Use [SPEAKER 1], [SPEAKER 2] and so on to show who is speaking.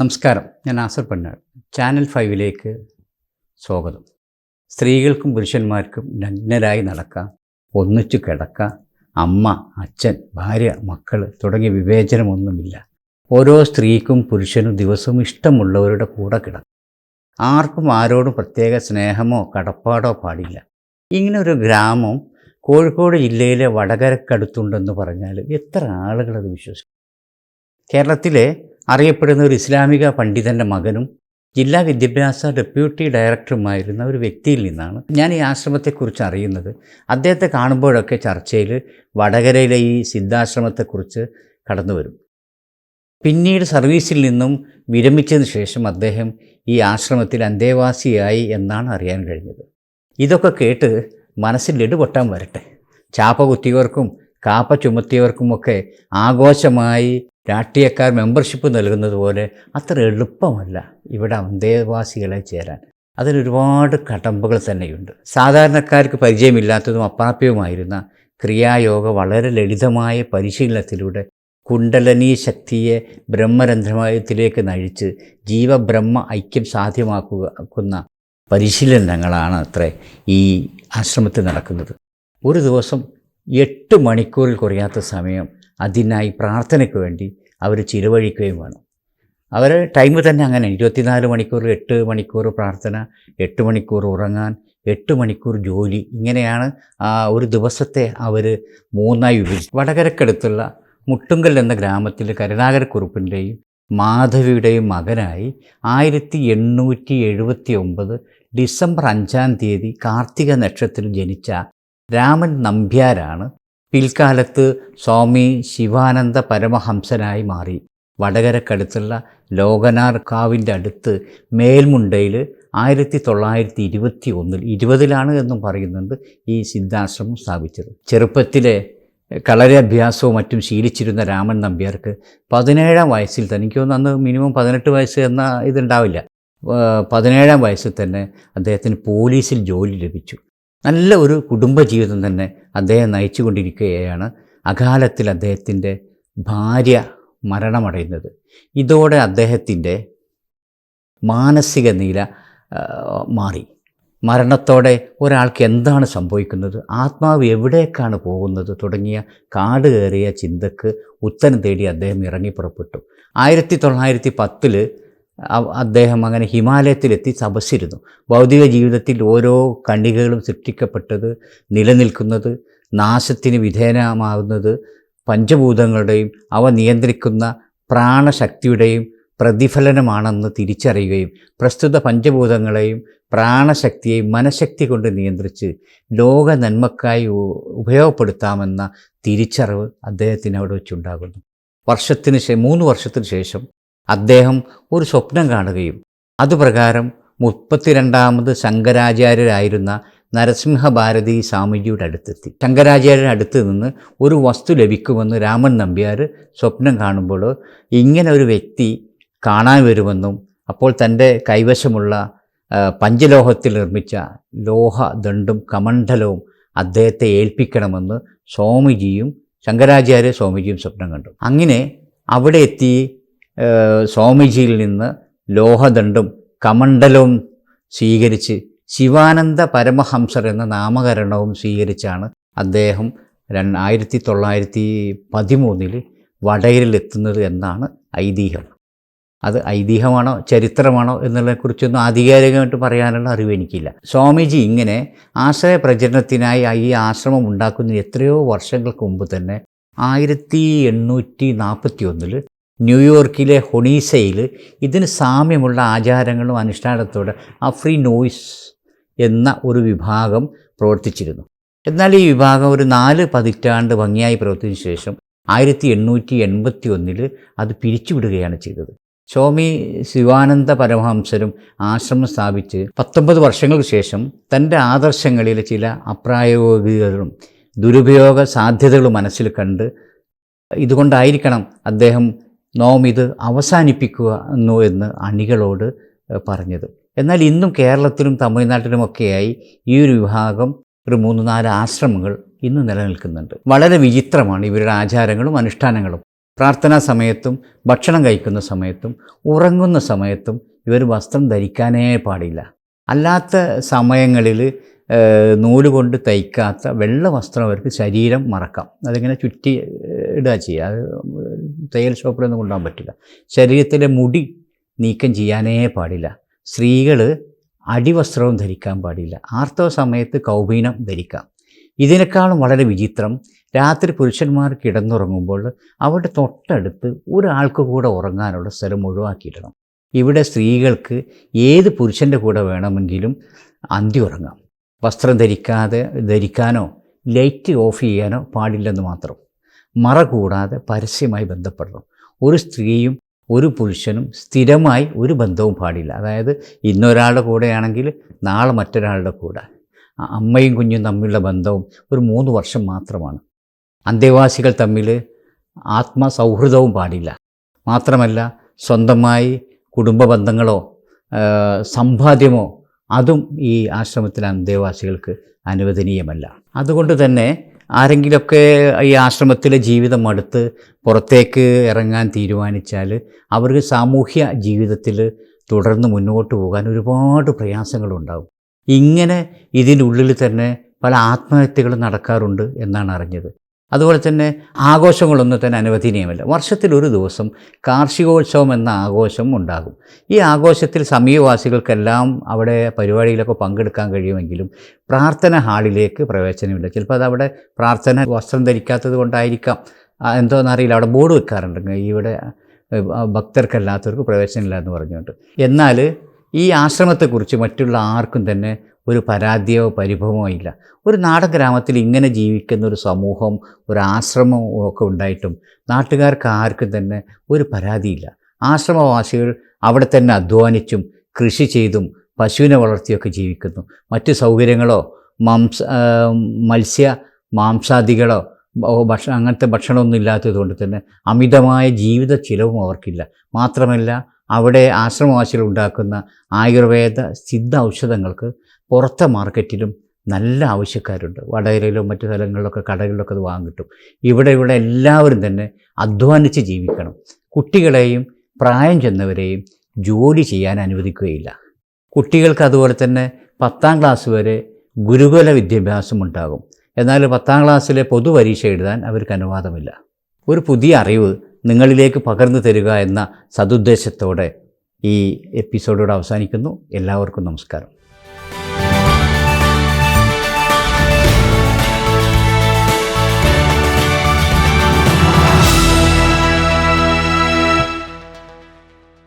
[SPEAKER 1] നമസ്കാരം. ഞാൻ ആസർ പന്നാട് ചാനൽ ഫൈവിലേക്ക് സ്വാഗതം. സ്ത്രീകൾക്കും പുരുഷന്മാർക്കും നഗ്നരായി നടക്കാം. ഒന്നിച്ചു കിടക്കാം. അമ്മ അച്ഛൻ ഭാര്യ മക്കൾ തുടങ്ങിയ വിവേചനമൊന്നുമില്ല. ഓരോ സ്ത്രീക്കും പുരുഷനും ദിവസവും ഇഷ്ടമുള്ളവരുടെ കൂടെ കിടക്കും. ആർക്കും ആരോടും പ്രത്യേക സ്നേഹമോ കടപ്പാടോ പാടില്ല. ഇങ്ങനെ ഒരു ഗ്രാമം കോഴിക്കോട് ജില്ലയിലെ വടകരക്കടുത്തുണ്ടെന്ന് പറഞ്ഞാൽ എത്ര ആളുകളത് വിശ്വസിക്കും? കേരളത്തിലെ അറിയപ്പെടുന്ന ഒരു ഇസ്ലാമിക പണ്ഡിതന്റെ മകനും ജില്ലാ വിദ്യാഭ്യാസ ഡെപ്യൂട്ടി ഡയറക്ടറുമായിരുന്ന ഒരു വ്യക്തിയിൽ നിന്നാണ് ഞാൻ ഈ ആശ്രമത്തെക്കുറിച്ച് അറിയുന്നത്. അദ്ദേഹത്തെ കാണുമ്പോഴൊക്കെ ചർച്ചയിൽ വടകരയിലെ ഈ സിദ്ധാശ്രമത്തെക്കുറിച്ച് കടന്നു വരും. പിന്നീട് സർവീസിൽ നിന്നും വിരമിച്ചതിന് ശേഷം അദ്ദേഹം ഈ ആശ്രമത്തിൽ അന്തേവാസിയായി എന്നാണ് അറിയാൻ കഴിഞ്ഞത്. ഇതൊക്കെ കേട്ട് മനസ്സിൽ ഇടുപൊട്ടാൻ വരട്ടെ. ചാപ്പ കുത്തിയവർക്കും കാപ്പ ചുമത്തിയവർക്കുമൊക്കെ ആഘോഷമായി രാഷ്ട്രീയക്കാർ മെമ്പർഷിപ്പ് നൽകുന്നത് പോലെ അത്ര എളുപ്പമല്ല ഇവിടെ അന്തേവാസികളെ ചേരാൻ. അതിനൊരുപാട് കടമ്പകൾ തന്നെയുണ്ട്. സാധാരണക്കാർക്ക് പരിചയമില്ലാത്തതും അപ്രാപ്യവുമായിരുന്ന ക്രിയായോഗ വളരെ ലളിതമായ പരിശീലനത്തിലൂടെ കുണ്ടലനീ ശക്തിയെ ബ്രഹ്മരന്ധ്രമയത്തിലേക്ക് നയിച്ച് ജീവബ്രഹ്മ ഐക്യം സാധ്യമാക്കുന്ന പരിശീലനങ്ങളാണ് അത്രേ ഈ ആശ്രമത്തിൽ നടക്കുന്നത്. ഒരു ദിവസം എട്ട് മണിക്കൂറിൽ കുറയാത്ത സമയം അതിനായി പ്രാർത്ഥനയ്ക്ക് വേണ്ടി അവർ ചിലവഴിക്കുകയും വേണം. അവർ ടൈം തന്നെ അങ്ങനെ ഇരുപത്തിനാല് മണിക്കൂർ എട്ട് മണിക്കൂർ പ്രാർത്ഥന എട്ട് മണിക്കൂർ ഉറങ്ങാൻ എട്ട് മണിക്കൂർ ജോലി ഇങ്ങനെയാണ് ഒരു ദിവസത്തെ അവർ മൂന്നായി വിഭജിച്ചു വടകരക്കടുത്തുള്ള മുട്ടുങ്കൽ എന്ന ഗ്രാമത്തിൽ കരുണാകരക്കുറുപ്പിന്റെയും മാധവിയുടെയും മകനായി ആയിരത്തി എണ്ണൂറ്റി എഴുപത്തി ഒമ്പത് ഡിസംബർ അഞ്ചാം തീയതി കാർത്തിക നക്ഷത്രത്തിൽ ജനിച്ച രാമൻ നമ്പ്യാരാണ് പിൽക്കാലത്ത് സ്വാമി ശിവാനന്ദ പരമഹംസനായി മാറി. വടകരക്കടുത്തുള്ള ലോകനാർ കാവിന്റെ അടുത്ത് മേൽമുണ്ടയിൽ ആയിരത്തി തൊള്ളായിരത്തി ഇരുപത്തി ഒന്നിൽ ഇരുപതിലാണ് എന്നും പറയുന്നുണ്ട് ഈ സിദ്ധാശ്രമം സ്ഥാപിച്ചത്. ചെറുപ്പത്തിലെ കളരി അഭ്യാസവും മറ്റും ശീലിച്ചിരുന്ന രാമൻ നമ്പ്യാർക്ക് പതിനേഴാം വയസ്സിൽ തന്നെ അന്ന് മിനിമം പതിനെട്ട് വയസ്സ് എന്ന ഇതുണ്ടാവില്ല പതിനേഴാം വയസ്സിൽ തന്നെ അദ്ദേഹത്തിന് പോലീസിൽ ജോലി ലഭിച്ചു. നല്ല ഒരു കുടുംബജീവിതം തന്നെ അദ്ദേഹം നയിച്ചുകൊണ്ടിരിക്കുകയാണ്. അകാലത്തിൽ അദ്ദേഹത്തിന്റെ ഭാര്യ മരണമടയുന്നത്. ഇതോടെ അദ്ദേഹത്തിന്റെ മാനസിക നില മാറി. മരണത്തോടെ ഒരാൾക്ക് എന്താണ് സംഭവിക്കുന്നത്? ആത്മാവ് എവിടേക്കാണ് പോകുന്നത്? തുടങ്ങിയ കാട് കയറിയ ചിന്തക്ക് ഉത്തരം തേടി അദ്ദേഹം ഇറങ്ങി പുറപ്പെട്ടു. ആയിരത്തി തൊള്ളായിരത്തി പത്തിൽ അദ്ദേഹം അങ്ങനെ ഹിമാലയത്തിലെത്തി തപസ്സിരുന്നു ഭൗതിക ജീവിതത്തിൽ ഓരോ കണികകളും സൃഷ്ടിക്കപ്പെട്ടത് നിലനിൽക്കുന്നത് നാശത്തിന് വിധേയമാകുന്നത് പഞ്ചഭൂതങ്ങളുടെയും അവ നിയന്ത്രിക്കുന്ന പ്രാണശക്തിയുടെയും പ്രതിഫലനമാണെന്ന് തിരിച്ചറിയുകയും പ്രസ്തുത പഞ്ചഭൂതങ്ങളെയും പ്രാണശക്തിയെയും മനഃശക്തി കൊണ്ട് നിയന്ത്രിച്ച് ലോക നന്മക്കായി ഉപയോഗപ്പെടുത്താമെന്ന തിരിച്ചറിവ് അദ്ദേഹത്തിന് അവിടെ വെച്ചുണ്ടാകുന്നു. വർഷത്തിന് ശേഷം മൂന്ന് വർഷത്തിന് ശേഷം അദ്ദേഹം ഒരു സ്വപ്നം കാണുകയും അതുപ്രകാരം മുപ്പത്തിരണ്ടാമത് ശങ്കരാചാര്യരായിരുന്ന നരസിംഹഭാരതി സ്വാമിജിയുടെ അടുത്തെത്തി. ശങ്കരാചാര്യരുടെ അടുത്ത് നിന്ന് ഒരു വസ്തു ലഭിക്കുമെന്ന് രാമൻ നമ്പ്യാർ സ്വപ്നം കാണുമ്പോൾ ഇങ്ങനെ ഒരു വ്യക്തി കാണാൻ വരുമെന്നും അപ്പോൾ തന്റെ കൈവശമുള്ള പഞ്ചലോഹത്തിൽ നിർമ്മിച്ച ലോഹ ദണ്ടും കമണ്ഡലവും അദ്ദേഹത്തെ ഏൽപ്പിക്കണമെന്ന് സ്വാമിജിയും ശങ്കരാചാര്യ സ്വാമിജിയും സ്വപ്നം കണ്ടു. അങ്ങനെ അവിടെ എത്തി സ്വാമിജിയിൽ നിന്ന് ലോഹദണ്ഡും കമണ്ഡലവും സ്വീകരിച്ച് ശിവാനന്ദ പരമഹംസർ എന്ന നാമകരണവും സ്വീകരിച്ചാണ് അദ്ദേഹം രണ്ടായിരത്തി തൊള്ളായിരത്തി പതിമൂന്നിൽ വടകരിലെത്തുന്നത് എന്നാണ് ഐതിഹ്യം. അത് ഐതിഹ്യമാണോ ചരിത്രമാണോ എന്നുള്ളതിനെക്കുറിച്ചൊന്നും ആധികാരികമായിട്ട് പറയാനുള്ള അറിവ് എനിക്കില്ല. സ്വാമിജി ഇങ്ങനെ ആശ്രയ പ്രചരണത്തിനായി ഈ ആശ്രമം ഉണ്ടാക്കുന്ന എത്രയോ വർഷങ്ങൾക്ക് മുമ്പ് തന്നെ ആയിരത്തി എണ്ണൂറ്റി നാൽപ്പത്തി ഒന്നിൽ ന്യൂയോർക്കിലെ ഹൊണീസയിൽ ഇതിന് സാമ്യമുള്ള ആചാരങ്ങളും അനുഷ്ഠാനത്തോടെ അഫ്രി നോയ്സ് എന്ന ഒരു വിഭാഗം പ്രവർത്തിച്ചിരുന്നു. എന്നാൽ ഈ വിഭാഗം ഒരു നാല് പതിറ്റാണ്ട് ഭംഗിയായി പ്രവർത്തിച്ച ശേഷം ആയിരത്തി എണ്ണൂറ്റി എൺപത്തി ഒന്നിൽ അത് പിരിച്ചുവിടുകയാണ് ചെയ്തത്. സ്വാമി ശിവാനന്ദ പരമഹംസരും ആശ്രമം സ്ഥാപിച്ച് പത്തൊമ്പത് വർഷങ്ങൾക്ക് ശേഷം തന്റെ ആദർശങ്ങളിൽ ചില അപ്രായോഗികതകളും ദുരുപയോഗ സാധ്യതകളും മനസ്സിൽ കണ്ട് ഇതുകൊണ്ടായിരിക്കണം അദ്ദേഹം നോം ഇത് അവസാനിപ്പിക്കുക എന്നു എന്ന് അണികളോട് പറഞ്ഞത്. എന്നാൽ ഇന്നും കേരളത്തിലും തമിഴ്നാട്ടിലുമൊക്കെയായി ഈ ഒരു വിഭാഗം ഒരു മൂന്ന് നാല് ആശ്രമങ്ങൾ ഇന്ന് നിലനിൽക്കുന്നുണ്ട്. വളരെ വിചിത്രമാണ് ഇവരുടെ ആചാരങ്ങളും അനുഷ്ഠാനങ്ങളും. പ്രാർത്ഥനാ സമയത്തും ഭക്ഷണം കഴിക്കുന്ന സമയത്തും ഉറങ്ങുന്ന സമയത്തും ഇവർ വസ്ത്രം ധരിക്കാനേ പാടില്ല. അല്ലാത്ത സമയങ്ങളിൽ നൂൽ കൊണ്ട് തയ്ക്കാത്ത വെള്ള വസ്ത്രം അവർക്ക് ശരീരം മറക്കാം. അതിങ്ങനെ ചുറ്റി ഇടാ ഇടുക ചെയ്യുക. അത് തയ്യൽ ഷോപ്പിലൊന്നും കൊണ്ടുപോകാൻ പറ്റില്ല. ശരീരത്തിലെ മുടി നീക്കം ചെയ്യാനേ പാടില്ല. സ്ത്രീകൾ അടിവസ്ത്രവും ധരിക്കാൻ പാടില്ല. ആർത്തവ സമയത്ത് കൗപീനം ധരിക്കാം. ഇതിനേക്കാളും വളരെ വിചിത്രം. രാത്രി പുരുഷന്മാർ കിടന്നുറങ്ങുമ്പോൾ അവരുടെ തൊട്ടടുത്ത് ഒരാൾക്ക് കൂടെ ഉറങ്ങാനുള്ള സ്ഥലം ഒഴിവാക്കിയിടണം. ഇവിടെ സ്ത്രീകൾക്ക് ഏത് പുരുഷന്റെ കൂടെ വേണമെങ്കിലും അന്തി ഉറങ്ങാം. വസ്ത്രം ധരിക്കാതെ ധരിക്കാനോ ലൈറ്റ് ഓഫ് ചെയ്യാനോ പാടില്ലെന്ന് മാത്രം. മറ കൂടാതെ പരസ്യമായി ബന്ധപ്പെടണം. ഒരു സ്ത്രീയും ഒരു പുരുഷനും സ്ഥിരമായി ഒരു ബന്ധവും പാടില്ല. അതായത് ഇന്നൊരാളുടെ കൂടെയാണെങ്കിൽ നാളെ മറ്റൊരാളുടെ കൂടെ. അമ്മയും കുഞ്ഞും തമ്മിലുള്ള ബന്ധവും ഒരു മൂന്ന് വർഷം മാത്രമാണ്. അന്തേവാസികൾ തമ്മിൽ ആത്മസൗഹൃദവും പാടില്ല. മാത്രമല്ല സ്വന്തമായി കുടുംബ ബന്ധങ്ങളോ സമ്പാദ്യമോ അതും ഈ ആശ്രമത്തിലെ അന്തേവാസികൾക്ക് അനുവദനീയമല്ല. അതുകൊണ്ട് തന്നെ ആരെങ്കിലുമൊക്കെ ഈ ആശ്രമത്തിലെ ജീവിതം അടുത്ത് പുറത്തേക്ക് ഇറങ്ങാൻ തീരുമാനിച്ചാൽ അവർക്ക് സാമൂഹ്യ ജീവിതത്തിൽ തുടർന്ന് മുന്നോട്ട് പോകാൻ ഒരുപാട് പ്രയാസങ്ങളുണ്ടാകും ഇങ്ങനെ ഇതിനുള്ളിൽ തന്നെ പല ആത്മഹത്യകളും നടക്കാറുണ്ട് എന്നാണ് അറിഞ്ഞത്. അതുപോലെ തന്നെ ആഘോഷങ്ങളൊന്നും തന്നെ അനുവദനീയമല്ല. വർഷത്തിൽ ഒരു ദിവസം കാർഷികോത്സവം എന്ന ആഘോഷം ഉണ്ടാകും. ഈ ആഘോഷത്തിൽ സമീപവാസികൾക്കെല്ലാം അവിടെ പരിപാടിയിലൊക്കെ പങ്കെടുക്കാൻ കഴിയുമെങ്കിലും പ്രാർത്ഥന ഹാളിലേക്ക് പ്രവേശനമില്ല. ചിലപ്പോൾ അതവിടെ പ്രാർത്ഥന വസ്ത്രം ധരിക്കാത്തത് കൊണ്ടായിരിക്കാം. എന്തോന്നറിയില്ല അവിടെ ബോർഡ് വെക്കാറുണ്ട്. ഇവിടെ ഭക്തർക്കല്ലാത്തവർക്ക് പ്രവേശനമില്ല എന്ന് പറഞ്ഞുകൊണ്ട്. എന്നാൽ ഈ ആശ്രമത്തെക്കുറിച്ച് മറ്റുള്ള ആർക്കും തന്നെ ഒരു പരാതിയോ പരിഭവമോ ഇല്ല. ഒരു നാടൻ ഗ്രാമത്തിൽ ഇങ്ങനെ ജീവിക്കുന്ന ഒരു സമൂഹം ഒരു ആശ്രമം ഒക്കെ ഉണ്ടായിട്ടും നാട്ടുകാർക്ക് ആർക്കും തന്നെ ഒരു പരാതിയില്ല. ആശ്രമവാസികൾ അവിടെ തന്നെ അധ്വാനിച്ചും കൃഷി ചെയ്തും പശുവിനെ വളർത്തിയൊക്കെ ജീവിക്കുന്നു. മറ്റ് സൗകര്യങ്ങളോ മാംസ മത്സ്യ മാംസാദികളോ ഭക്ഷണം അങ്ങനത്തെ ഭക്ഷണമൊന്നും ഇല്ലാത്തത് കൊണ്ട് തന്നെ അമിതമായ ജീവിത ചിലവും അവർക്കില്ല. മാത്രമല്ല അവിടെ ആശ്രമവാസികൾ ഉണ്ടാക്കുന്ന ആയുർവേദ സിദ്ധ ഔഷധങ്ങൾക്ക് പുറത്തെ മാർക്കറ്റിലും നല്ല ആവശ്യക്കാരുണ്ട്. വടകരയിലും മറ്റു സ്ഥലങ്ങളിലൊക്കെ കടകളിലൊക്കെ അത് വാങ്ങാൻ കിട്ടും. ഇവിടെ എല്ലാവരും തന്നെ അധ്വാനിച്ച് ജീവിക്കണം. കുട്ടികളെയും പ്രായം ചെന്നവരെയും ജോലി ചെയ്യാൻ അനുവദിക്കുകയില്ല. കുട്ടികൾക്ക് അതുപോലെ തന്നെ പത്താം ക്ലാസ് വരെ ഗുരുകുല വിദ്യാഭ്യാസം ഉണ്ടാകും. എന്നാൽ പത്താം ക്ലാസ്സിലെ പൊതുപരീക്ഷ എഴുതാൻ അവർക്ക് അനുവാദമില്ല. ഒരു പുതിയ അറിവ് നിങ്ങളിലേക്ക് പകർന്നു തരിക എന്ന സതുദ്ദേശത്തോടെ ഈ എപ്പിസോഡോട് അവസാനിക്കുന്നു. എല്ലാവർക്കും നമസ്കാരം.